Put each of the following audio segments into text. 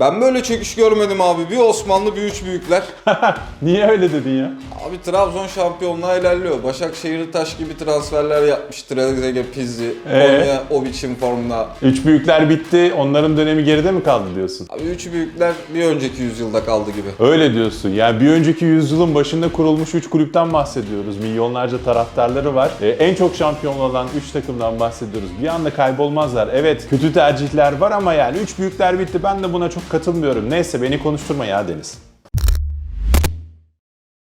Ben böyle çöküş görmedim abi. Bir Osmanlı bir üç büyükler. Niye öyle dedin ya? Abi Trabzon şampiyonluğa ilerliyor. Başakşehir taş gibi transferler yapmış. Trezeguet, Pizzi, Ee? Konya o biçim formda. Üç büyükler bitti. Onların dönemi geride mi kaldı diyorsun? Abi üç büyükler bir önceki yüzyılda kaldı gibi. Öyle diyorsun. Yani bir önceki yüzyılın başında kurulmuş 3 kulüpten bahsediyoruz. Milyonlarca taraftarları var. Ee, en çok şampiyon olan 3 takımdan bahsediyoruz. Bir anda kaybolmazlar. Evet kötü tercihler var ama yani 3 büyükler bitti. Ben de buna çok katılmıyorum. Neyse beni konuşturma ya Deniz.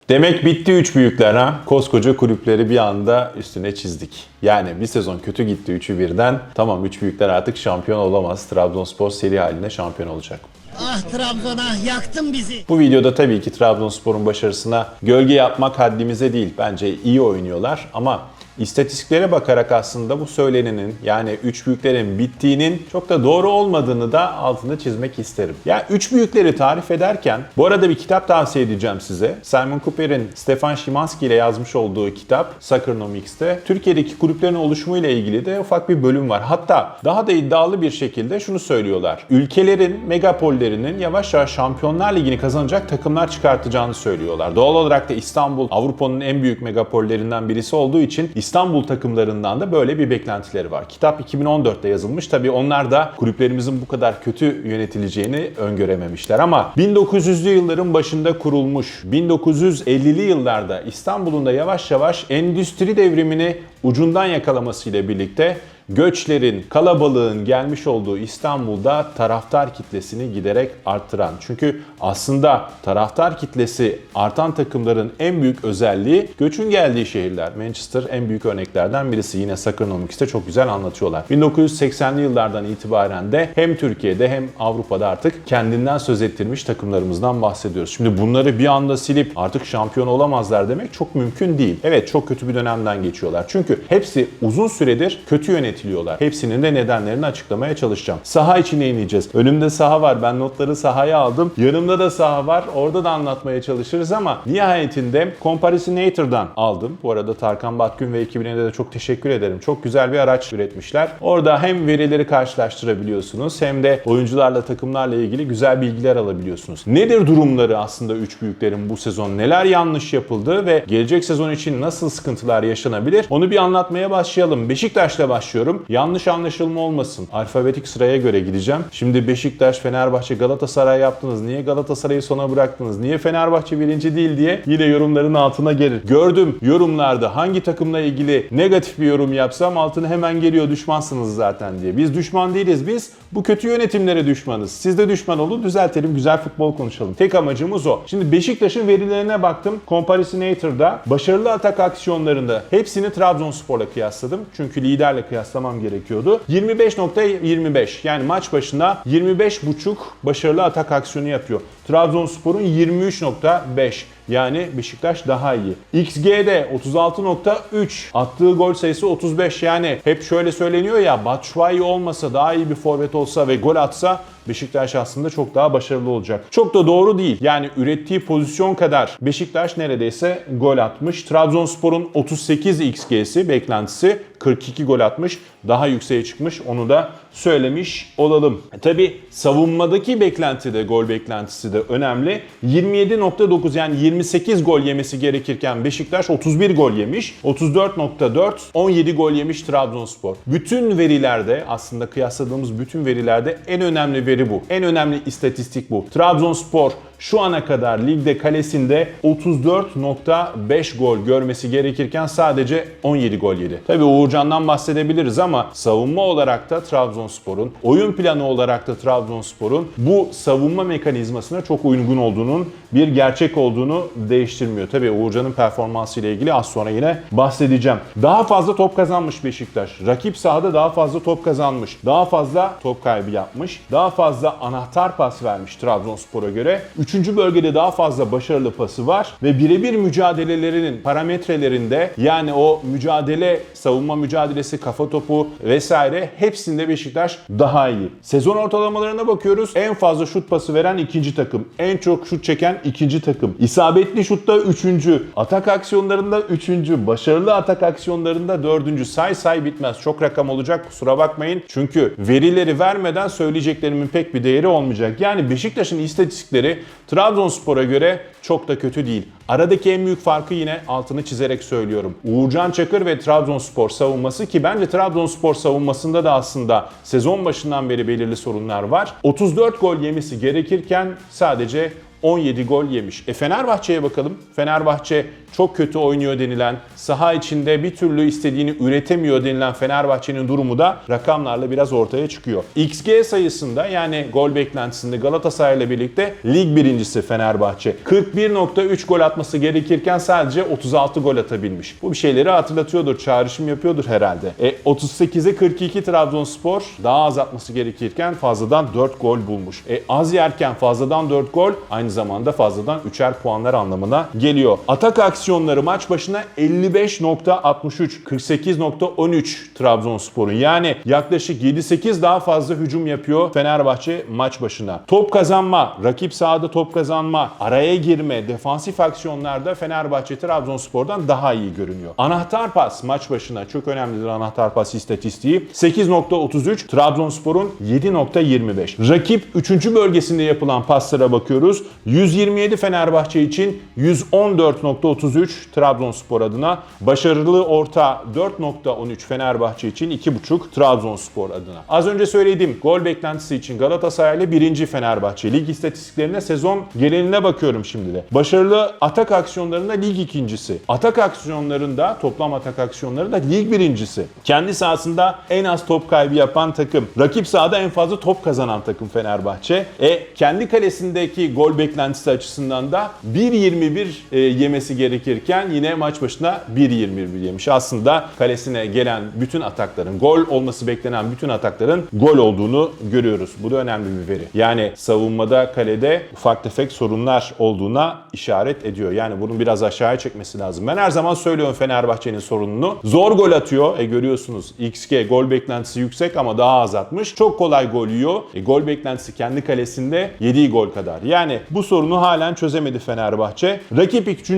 Demek bitti 3 büyükler ha. Koskoca kulüpleri bir anda üstüne çizdik. Yani bir sezon kötü gitti 3'ü birden. Tamam 3 büyükler artık şampiyon olamaz. Trabzonspor seri halinde şampiyon olacak. Ah Trabzon ah yaktın bizi. Bu videoda tabii ki Trabzonspor'un başarısına gölge yapmak haddimize değil. Bence iyi oynuyorlar ama istatistiklere bakarak aslında bu söylenenin yani üç büyüklerin bittiğinin çok da doğru olmadığını da altında çizmek isterim. Yani üç büyükleri tarif ederken bu arada bir kitap tavsiye edeceğim size. Simon Cooper'in Stefan Szymanski ile yazmış olduğu kitap Soccernomics'te Türkiye'deki kulüplerin oluşumuyla ilgili de ufak bir bölüm var. Hatta daha da iddialı bir şekilde şunu söylüyorlar. Ülkelerin megapollerinin yavaş yavaş Şampiyonlar Ligi'ni kazanacak takımlar çıkartacağını söylüyorlar. Doğal olarak da İstanbul Avrupa'nın en büyük megapollerinden birisi olduğu için İstanbul takımlarından da böyle bir beklentileri var. Kitap 2014'te yazılmış. Tabii onlar da kulüplerimizin bu kadar kötü yönetileceğini öngörememişler ama 1900'lü yılların başında kurulmuş 1950'li yıllarda İstanbul'un da yavaş yavaş endüstri devrimini ucundan yakalamasıyla birlikte göçlerin, kalabalığın gelmiş olduğu İstanbul'da taraftar kitlesini giderek arttıran. Çünkü aslında taraftar kitlesi artan takımların en büyük özelliği göçün geldiği şehirler. Manchester en büyük örneklerden birisi. Yine Soccernomics'te çok güzel anlatıyorlar. 1980'li yıllardan itibaren de hem Türkiye'de hem Avrupa'da artık kendinden söz ettirmiş takımlarımızdan bahsediyoruz. Şimdi bunları bir anda silip artık şampiyon olamazlar demek çok mümkün değil. Evet çok kötü bir dönemden geçiyorlar. Çünkü hepsi uzun süredir kötü yönetiliyorlar. Hepsinin de nedenlerini açıklamaya çalışacağım. Saha içine ineceğiz. Önümde saha var. Ben notları sahaya aldım. Yanımda da saha var. Orada da anlatmaya çalışırız ama nihayetinde Comparisinator'dan aldım. Bu arada Tarkan Batgün ve ekibine de çok teşekkür ederim. Çok güzel bir araç üretmişler. Orada hem verileri karşılaştırabiliyorsunuz hem de oyuncularla takımlarla ilgili güzel bilgiler alabiliyorsunuz. Nedir durumları aslında üç büyüklerin bu sezon? Neler yanlış yapıldı ve gelecek sezon için nasıl sıkıntılar yaşanabilir? Onu bir anlatmaya başlayalım. Beşiktaş'la başlıyorum. Yanlış anlaşılma olmasın. Alfabetik sıraya göre gideceğim. Şimdi Beşiktaş, Fenerbahçe, Galatasaray yaptınız. Niye Galatasaray'ı sona bıraktınız? Niye Fenerbahçe birinci değil diye yine yorumların altına gelir. Gördüm yorumlarda hangi takımla ilgili negatif bir yorum yapsam altına hemen geliyor düşmansınız zaten diye. Biz düşman değiliz. Biz bu kötü yönetimlere düşmanız. Siz de düşman olun düzeltelim güzel futbol konuşalım. Tek amacımız o. Şimdi Beşiktaş'ın verilerine baktım. Comparisinator'da başarılı atak aksiyonlarında hepsini Trabzonspor'la kıyasladım. Çünkü liderle kıyaslamam gerekiyordu. 25.25 yani maç başına 25.5 başarılı atak aksiyonu yapıyor. Trabzonspor'un 23.5 yani Beşiktaş daha iyi. XG'de 36.3 attığı gol sayısı 35 yani hep şöyle söyleniyor ya Batshuayi olmasa daha iyi bir forvet olsa ve gol atsa Beşiktaş aslında çok daha başarılı olacak. Çok da doğru değil. Yani ürettiği pozisyon kadar Beşiktaş neredeyse gol atmış. Trabzonspor'un 38 XG'si beklentisi 42 gol atmış. Daha yükseğe çıkmış. Onu da söylemiş olalım. E tabi savunmadaki beklenti de gol beklentisi de önemli. 27.9 yani 28 gol yemesi gerekirken Beşiktaş 31 gol yemiş. 34.4 17 gol yemiş Trabzonspor. Bütün verilerde aslında kıyasladığımız bütün verilerde en önemli veri bu. En önemli istatistik bu. Trabzonspor şu ana kadar ligde kalesinde 34.5 gol görmesi gerekirken sadece 17 gol yedi. Tabi Uğurcan'dan bahsedebiliriz ama savunma olarak da Trabzonspor'un, oyun planı olarak da Trabzonspor'un bu savunma mekanizmasına çok uygun olduğunun bir gerçek olduğunu değiştirmiyor. Tabi Uğurcan'ın performansı ile ilgili az sonra yine bahsedeceğim. Daha fazla top kazanmış Beşiktaş. Rakip sahada daha fazla top kazanmış. Daha fazla top kaybı yapmış. Daha fazla anahtar pas vermiş Trabzonspor'a göre. Üçüncü bölgede daha fazla başarılı pası var ve birebir mücadelelerinin parametrelerinde yani o mücadele, savunma mücadelesi, kafa topu vesaire hepsinde Beşiktaş daha iyi. Sezon ortalamalarına bakıyoruz. En fazla şut pası veren ikinci takım. En çok şut çeken ikinci takım. İsabetli şutta üçüncü. Atak aksiyonlarında üçüncü. Başarılı atak aksiyonlarında dördüncü. Say say bitmez. Çok rakam olacak kusura bakmayın. Çünkü verileri vermeden söyleyeceklerimin pek bir değeri olmayacak. Yani Beşiktaş'ın istatistikleri Trabzonspor'a göre çok da kötü değil. Aradaki en büyük farkı yine altını çizerek söylüyorum. Uğurcan Çakır ve Trabzonspor savunması ki bence Trabzonspor savunmasında da aslında sezon başından beri belirli sorunlar var. 34 gol yemesi gerekirken sadece 17 gol yemiş. E Fenerbahçe'ye bakalım. Fenerbahçe çok kötü oynuyor denilen, saha içinde bir türlü istediğini üretemiyor denilen Fenerbahçe'nin durumu da rakamlarla biraz ortaya çıkıyor. XG sayısında yani gol beklentisinde Galatasaray'la birlikte lig birincisi Fenerbahçe. 41.3 gol atması gerekirken sadece 36 gol atabilmiş. Bu bir şeyleri hatırlatıyordur, çağrışım yapıyordur herhalde. E 38'e 42 Trabzonspor daha az atması gerekirken fazladan 4 gol bulmuş. E az yerken fazladan 4 gol aynı zamanda fazladan 3'er puanlar anlamına geliyor. Atak aksiyonları maç başına 55.63, 48.13 Trabzonspor'un. Yani yaklaşık 7-8 daha fazla hücum yapıyor Fenerbahçe maç başına. Top kazanma, rakip sahada top kazanma, araya girme, defansif aksiyonlarda Fenerbahçe Trabzonspor'dan daha iyi görünüyor. Anahtar pas maç başına çok önemlidir anahtar pas istatistiği. 8.33, Trabzonspor'un 7.25. Rakip 3. bölgesinde yapılan paslara bakıyoruz. 127 Fenerbahçe için 114.33 Trabzonspor adına. Başarılı orta 4.13 Fenerbahçe için 2.5 Trabzonspor adına. Az önce söylediğim gol beklentisi için Galatasaray'la birinci Fenerbahçe. Lig istatistiklerine sezon geneline bakıyorum şimdi de. Başarılı atak aksiyonlarında lig ikincisi. Atak aksiyonlarında toplam atak aksiyonlarında lig birincisi. Kendi sahasında en az top kaybı yapan takım. Rakip sahada en fazla top kazanan takım Fenerbahçe. E kendi kalesindeki gol beklentisi açısından da 1.21 e, yemesi gerekirken yine maç başına 1.21 yemiş. Aslında kalesine gelen bütün atakların, gol olması beklenen bütün atakların gol olduğunu görüyoruz. Bu da önemli bir veri. Yani savunmada kalede ufak tefek sorunlar olduğuna işaret ediyor. Yani bunu biraz aşağıya çekmesi lazım. Ben her zaman söylüyorum Fenerbahçe'nin sorununu. Zor gol atıyor. E görüyorsunuz XG gol beklentisi yüksek ama daha az atmış. Çok kolay gol yiyor. E, gol beklentisi kendi kalesinde yediği gol kadar. Yani bu sorunu halen çözemedi Fenerbahçe. Rakip 3.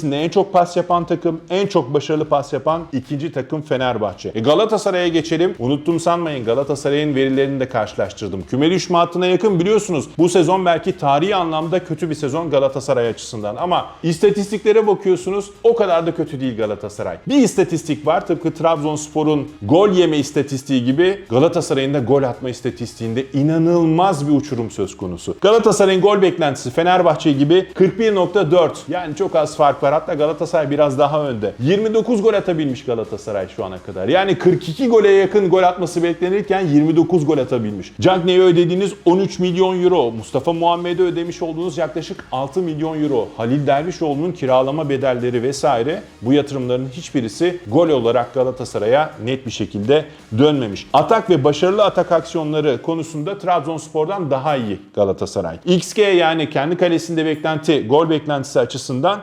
bölgesinde en çok pas yapan takım, en çok başarılı pas yapan ikinci takım Fenerbahçe. E Galatasaray'a geçelim. Unuttum sanmayın Galatasaray'ın verilerini de karşılaştırdım. Küme düşme hattına yakın biliyorsunuz. Bu sezon belki tarihi anlamda kötü bir sezon Galatasaray açısından ama istatistiklere bakıyorsunuz o kadar da kötü değil Galatasaray. Bir istatistik var tıpkı Trabzonspor'un gol yeme istatistiği gibi Galatasaray'ın da gol atma istatistiğinde inanılmaz bir uçurum söz konusu. Galatasaray'ın gol beklentisi Fenerbahçe gibi 41.4 yani çok az fark var. Hatta Galatasaray biraz daha önde. 29 gol atabilmiş Galatasaray şu ana kadar. Yani 42 gole yakın gol atması beklenirken 29 gol atabilmiş. Cagney'e ödediğiniz 13 milyon euro, Mustafa Muhammed'e ödemiş olduğunuz yaklaşık 6 milyon euro, Halil Dervişoğlu'nun kiralama bedelleri vesaire bu yatırımların hiçbirisi gol olarak Galatasaray'a net bir şekilde dönmemiş. Atak ve başarılı atak aksiyonları konusunda Trabzonspor'dan daha iyi Galatasaray. XG yani kendi kalesinde beklenti, gol beklentisi açısından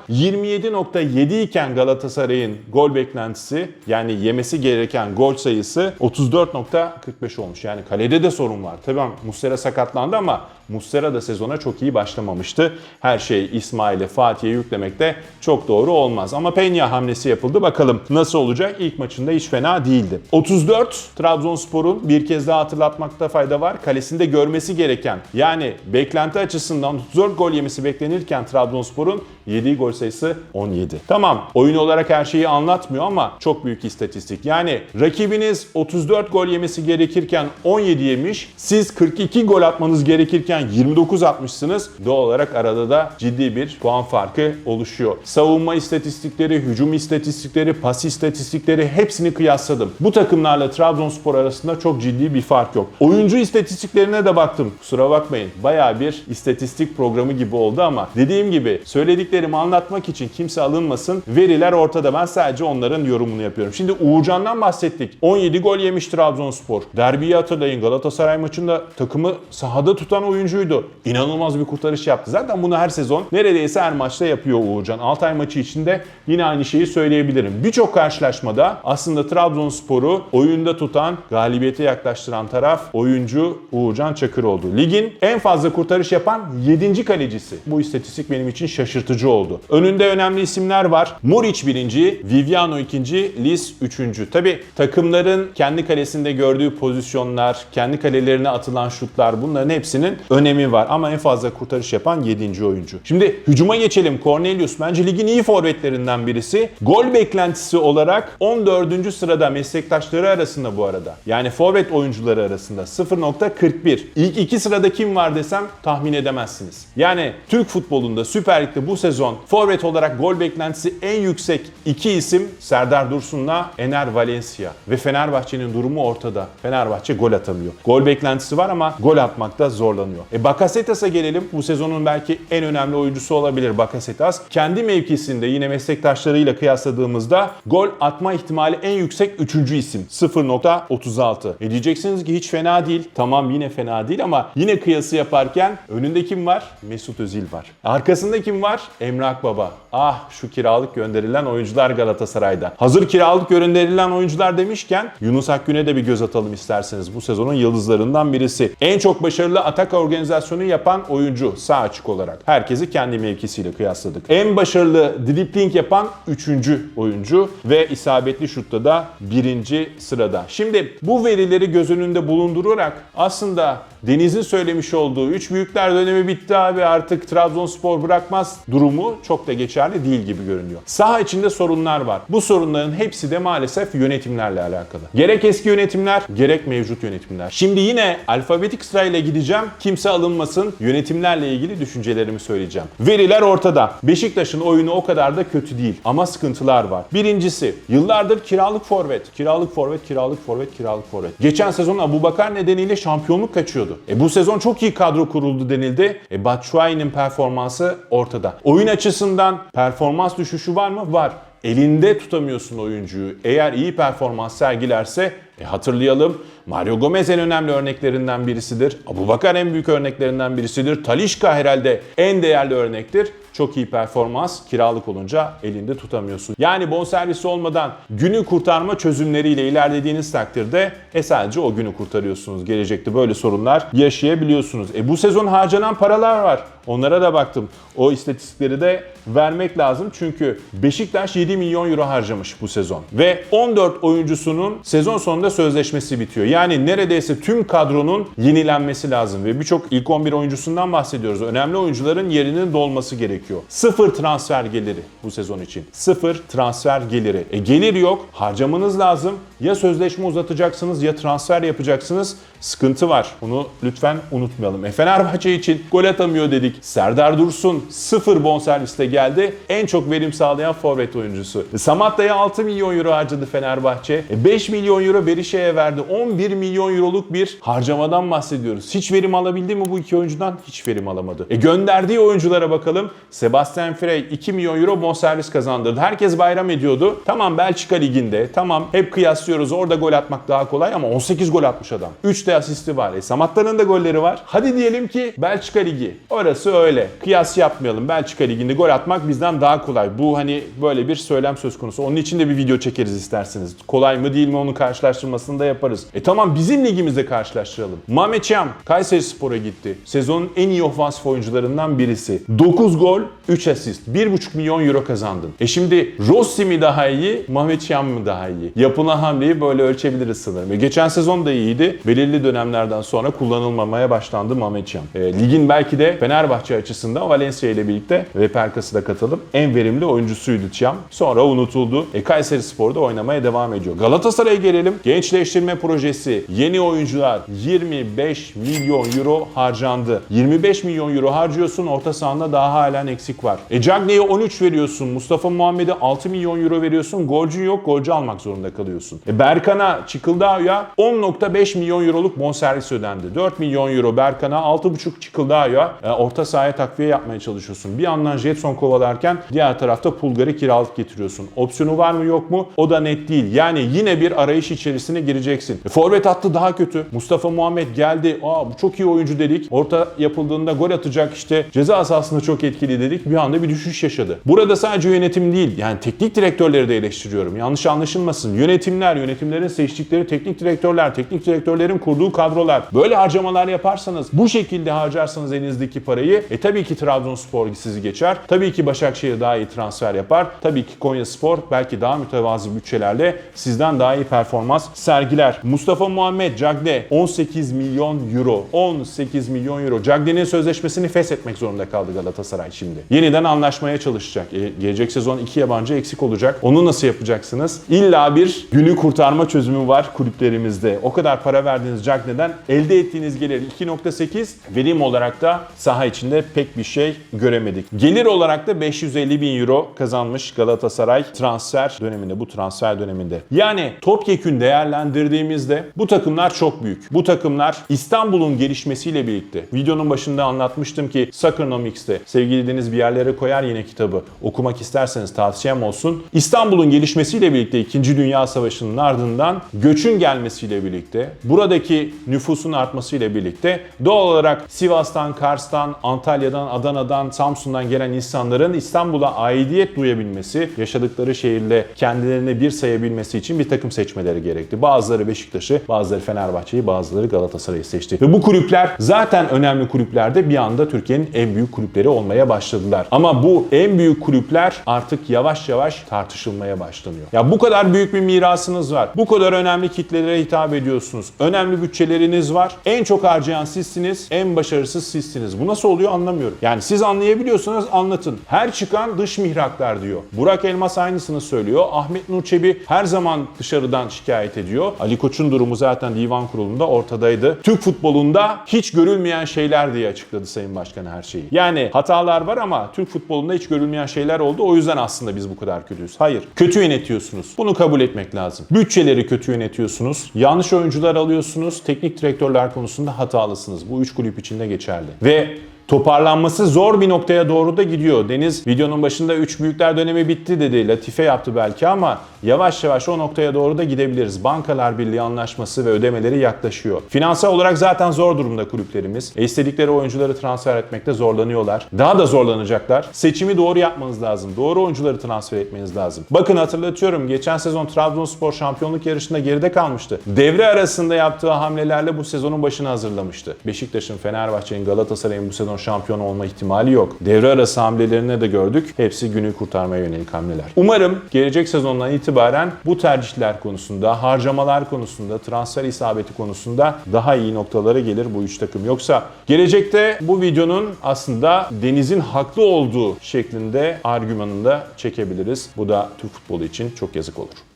27.7 iken Galatasaray'ın gol beklentisi yani yemesi gereken gol sayısı 34.45 olmuş. Yani kalede de sorun var. Tabii Muslera sakatlandı ama Muslera da sezona çok iyi başlamamıştı. Her şey İsmail'e, Fatih'e yüklemekte çok doğru olmaz. Ama Peña hamlesi yapıldı. Bakalım nasıl olacak? İlk maçında hiç fena değildi. 34 Trabzonspor'un bir kez daha hatırlatmakta fayda var. Kalesinde görmesi gereken yani beklenti açısından 34 gol yemesi beklenirken Trabzonspor'un yediği gol sayısı 17. Tamam oyun olarak her şeyi anlatmıyor ama çok büyük istatistik. Yani rakibiniz 34 gol yemesi gerekirken 17 yemiş. Siz 42 gol atmanız gerekirken 29 atmışsınız. Doğal olarak arada da ciddi bir puan farkı oluşuyor. Savunma istatistikleri, hücum istatistikleri, pas istatistikleri hepsini kıyasladım. Bu takımlarla Trabzonspor arasında çok ciddi bir fark yok. Oyuncu istatistiklerine de baktım. Kusura bakmayın. Bayağı bir istatistik programı gibi oldu ama dediğim gibi söylediklerimi anlatmak için kimse alınmasın. Veriler ortada. Ben sadece onların yorumunu yapıyorum. Şimdi Uğurcan'dan bahsettik. 17 gol yemiş Trabzonspor. Derbiyi hatırlayın. Galatasaray maçında takımı sahada tutan oyuncu oyuncuydu. İnanılmaz bir kurtarış yaptı. Zaten bunu her sezon neredeyse her maçta yapıyor Uğurcan. Altay maçı içinde yine aynı şeyi söyleyebilirim. Birçok karşılaşmada aslında Trabzonspor'u oyunda tutan, galibiyete yaklaştıran taraf oyuncu Uğurcan Çakır oldu. Ligin en fazla kurtarış yapan 7. kalecisi. Bu istatistik benim için şaşırtıcı oldu. Önünde önemli isimler var. Muric birinci, Viviano ikinci, Lis üçüncü. Tabi takımların kendi kalesinde gördüğü pozisyonlar, kendi kalelerine atılan şutlar bunların hepsinin önemi var. Ama en fazla kurtarış yapan 7. oyuncu. Şimdi hücuma geçelim. Cornelius bence ligin iyi forvetlerinden birisi. Gol beklentisi olarak 14. sırada meslektaşları arasında bu arada. Yani forvet oyuncuları arasında 0.41. İlk iki sırada kim var desem tahmin edemezsiniz. Yani Türk futbolunda Süper Lig'de bu sezon forvet olarak gol beklentisi en yüksek iki isim Serdar Dursun'la Ener Valencia. Ve Fenerbahçe'nin durumu ortada. Fenerbahçe gol atamıyor. Gol beklentisi var ama gol atmakta zorlanıyor. E Bakasetas'a gelelim. Bu sezonun belki en önemli oyuncusu olabilir Bakasetas. Kendi mevkisinde yine meslektaşlarıyla kıyasladığımızda gol atma ihtimali en yüksek 3. isim. 0.36. E diyeceksiniz ki hiç fena değil. Tamam yine fena değil ama yine kıyası yaparken önünde kim var? Mesut Özil var. Arkasında kim var? Emre Akbaba. Ah şu kiralık gönderilen oyuncular Galatasaray'da. Hazır kiralık gönderilen oyuncular demişken Yunus Akgün'e de bir göz atalım isterseniz. Bu sezonun yıldızlarından birisi. En çok başarılı atak organizasyonu yapan oyuncu sağ açık olarak. Herkesi kendi mevkisiyle kıyasladık. En başarılı dribbling yapan 3. oyuncu ve isabetli şutta da 1. sırada. Şimdi bu verileri göz önünde bulundurarak aslında Deniz'in söylemiş olduğu 3 büyükler dönemi bitti abi artık Trabzonspor bırakmaz durumu çok da geçerli değil gibi görünüyor. Saha içinde sorunlar var. Bu sorunların hepsi de maalesef yönetimlerle alakalı. Gerek eski yönetimler gerek mevcut yönetimler. Şimdi yine alfabetik sırayla gideceğim. Kimse alınmasın. Yönetimlerle ilgili düşüncelerimi söyleyeceğim. Veriler ortada. Beşiktaş'ın oyunu o kadar da kötü değil ama sıkıntılar var. Birincisi yıllardır kiralık forvet. Kiralık forvet, kiralık forvet, kiralık forvet. Geçen sezon Abu Bakar nedeniyle şampiyonluk kaçıyordu. E bu sezon çok iyi kadro kuruldu denildi. E Batshuayi'nin performansı ortada. Oyun açısından performans düşüşü var mı? Var. Elinde tutamıyorsun oyuncuyu. Eğer iyi performans sergilerse e hatırlayalım Mario Gomez en önemli örneklerinden birisidir. Abu Bakar en büyük örneklerinden birisidir. Talişka herhalde en değerli örnektir. Çok iyi performans kiralık olunca elinde tutamıyorsun. Yani bonservisi olmadan günü kurtarma çözümleriyle ilerlediğiniz takdirde e o günü kurtarıyorsunuz. Gelecekte böyle sorunlar yaşayabiliyorsunuz. E bu sezon harcanan paralar var. Onlara da baktım. O istatistikleri de vermek lazım. Çünkü Beşiktaş 7 milyon euro harcamış bu sezon. Ve 14 oyuncusunun sezon sonunda sözleşmesi bitiyor. Yani neredeyse tüm kadronun yenilenmesi lazım. Ve birçok ilk 11 oyuncusundan bahsediyoruz. Önemli oyuncuların yerinin dolması gerekiyor. Sıfır transfer geliri bu sezon için. Sıfır transfer geliri. E gelir yok. Harcamanız lazım. Ya sözleşme uzatacaksınız ya transfer yapacaksınız. Sıkıntı var. Bunu lütfen unutmayalım. E Fenerbahçe için gol atamıyor dedik. Serdar Dursun sıfır bonservisle geldi. En çok verim sağlayan forvet oyuncusu. E Samatta'ya 6 milyon euro harcadı Fenerbahçe. E 5 milyon euro Berişe'ye verdi. 11 milyon euroluk bir harcamadan bahsediyoruz. Hiç verim alabildi mi bu iki oyuncudan? Hiç verim alamadı. E gönderdiği oyunculara bakalım. Sebastian Frey 2 milyon euro bonservis kazandırdı. Herkes bayram ediyordu. Tamam Belçika Ligi'nde. Tamam hep kıyaslıyoruz. Orada gol atmak daha kolay ama 18 gol atmış adam. 3 de asisti var. E Samatta'nın da golleri var. Hadi diyelim ki Belçika Ligi. Orası öyle. Kıyas yapmayalım. Belçika Ligi'nde gol atmak bizden daha kolay. Bu hani böyle bir söylem söz konusu. Onun için de bir video çekeriz isterseniz. Kolay mı değil mi onun karşılaştırmasını da yaparız. E tamam bizim ligimizde karşılaştıralım. Mehmet Çam Kayseri Spor'a gitti. Sezonun en iyi ofansif oyuncularından birisi. 9 gol, 3 asist. 1,5 milyon euro kazandın. E şimdi Rossi mi daha iyi, Mehmet mı daha iyi? Yapılan hamleyi böyle ölçebiliriz sanırım. E geçen sezon da iyiydi. Belirli dönemlerden sonra kullanılmamaya başlandı Mehmet. E, ligin belki de Fenerbahçe açısından Valencia ile birlikte ve Perkas'ı da katalım. En verimli oyuncusuydu Çam. Sonra unutuldu. E, Kayseri Spor'da oynamaya devam ediyor. Galatasaray'a gelelim. Gençleştirme projesi, yeni oyuncular 25 milyon euro harcandı. 25 milyon euro harcıyorsun orta sahanda daha halen tane eksik var. E Cagney'e 13 veriyorsun. Mustafa Muhammed'e 6 milyon euro veriyorsun. Golcün yok. Golcü almak zorunda kalıyorsun. E Berkan'a Çıkıldağ'a 10.5 milyon euroluk bonservis ödendi. 4 milyon euro Berkan'a 6.5 Çıkıldağ'a e, orta sahaya takviye yapmaya çalışıyorsun. Bir yandan Jetson kovalarken diğer tarafta Pulgar'ı kiralık getiriyorsun. Opsiyonu var mı yok mu? O da net değil. Yani yine bir arayış içerisine gireceksin. E, Forvet hattı daha kötü. Mustafa Muhammed geldi. Aa bu çok iyi oyuncu dedik. Orta yapıldığında gol atacak işte ceza sahasında çok etkili dedik. Bir anda bir düşüş yaşadı. Burada sadece yönetim değil. Yani teknik direktörleri de eleştiriyorum. Yanlış anlaşılmasın. Yönetimler, yönetimlerin seçtikleri teknik direktörler, teknik direktörlerin kurduğu kadrolar. Böyle harcamalar yaparsanız, bu şekilde harcarsanız elinizdeki parayı e tabii ki Trabzonspor sizi geçer. Tabii ki Başakşehir daha iyi transfer yapar. Tabii ki Konyaspor belki daha mütevazı bütçelerle sizden daha iyi performans sergiler. Mustafa Muhammed Cagne 18 milyon euro. 18 milyon euro. Cagne'nin sözleşmesini feshetmek zorunda kaldı Galatasaray şimdi. Yeniden anlaşmaya çalışacak. E, gelecek sezon iki yabancı eksik olacak. Onu nasıl yapacaksınız? İlla bir günü kurtarma çözümü var kulüplerimizde. O kadar para verdiğiniz Cagne'den elde ettiğiniz gelir 2.8 verim olarak da saha içinde pek bir şey göremedik. Gelir olarak da 550 bin euro kazanmış Galatasaray transfer döneminde, bu transfer döneminde. Yani topyekün değerlendirdiğimizde bu takımlar çok büyük. Bu takımlar İstanbul'un gelişmesiyle birlikte. Videonun başında anlatmıştım ki Soccernomics'te sevgili Deniz bir yerlere koyar yine kitabı. Okumak isterseniz tavsiyem olsun. İstanbul'un gelişmesiyle birlikte 2. Dünya Savaşı'nın ardından göçün gelmesiyle birlikte, buradaki nüfusun artmasıyla birlikte doğal olarak Sivas'tan, Kars'tan, Antalya'dan, Adana'dan, Samsun'dan gelen insanların İstanbul'a aidiyet duyabilmesi, yaşadıkları şehirle kendilerine bir sayabilmesi için bir takım seçmeleri gerekti. Bazıları Beşiktaş'ı, bazıları Fenerbahçe'yi, bazıları Galatasaray'ı seçti. Ve bu kulüpler zaten önemli kulüplerde bir anda Türkiye'nin en büyük kulüpleri olmaya başladılar. Ama bu en büyük kulüpler artık yavaş yavaş tartışılmaya başlanıyor. Ya bu kadar büyük bir mirasınız var. Bu kadar önemli kitlelere hitap ediyorsunuz. Önemli bütçeleriniz var. En çok harcayan sizsiniz, en başarısız sizsiniz. Bu nasıl oluyor anlamıyorum. Yani siz anlayabiliyorsanız anlatın. Her çıkan dış mihraklar diyor. Burak Elmas aynısını söylüyor. Ahmet Nur Çebi her zaman dışarıdan şikayet ediyor. Ali Koç'un durumu zaten divan kurulunda ortadaydı. Türk futbolunda hiç görülmeyen şeyler diye açıkladı Sayın Başkan her şeyi. Yani hatalar var ama Türk futbolunda hiç görülmeyen şeyler oldu. O yüzden aslında biz bu kadar kötüyüz. Hayır. Kötü yönetiyorsunuz. Bunu kabul etmek lazım. Bütçeleri kötü yönetiyorsunuz. Yanlış oyuncular alıyorsunuz. Teknik direktörler konusunda hatalısınız. Bu üç kulüp içinde geçerli. Ve Toparlanması zor bir noktaya doğru da gidiyor. Deniz videonun başında 3 büyükler dönemi bitti dedi. Latife yaptı belki ama yavaş yavaş o noktaya doğru da gidebiliriz. Bankalar Birliği anlaşması ve ödemeleri yaklaşıyor. Finansal olarak zaten zor durumda kulüplerimiz. E istedikleri oyuncuları transfer etmekte zorlanıyorlar. Daha da zorlanacaklar. Seçimi doğru yapmanız lazım. Doğru oyuncuları transfer etmeniz lazım. Bakın hatırlatıyorum geçen sezon Trabzonspor şampiyonluk yarışında geride kalmıştı. Devre arasında yaptığı hamlelerle bu sezonun başını hazırlamıştı. Beşiktaş'ın, Fenerbahçe'nin, Galatasaray'ın bu sezon şampiyon olma ihtimali yok. Devre arası hamlelerini de gördük. Hepsi günü kurtarmaya yönelik hamleler. Umarım gelecek sezondan itibaren bu tercihler konusunda, harcamalar konusunda, transfer isabeti konusunda daha iyi noktalara gelir bu üç takım. Yoksa gelecekte bu videonun aslında Deniz'in haklı olduğu şeklinde argümanını da çekebiliriz. Bu da Türk futbolu için çok yazık olur.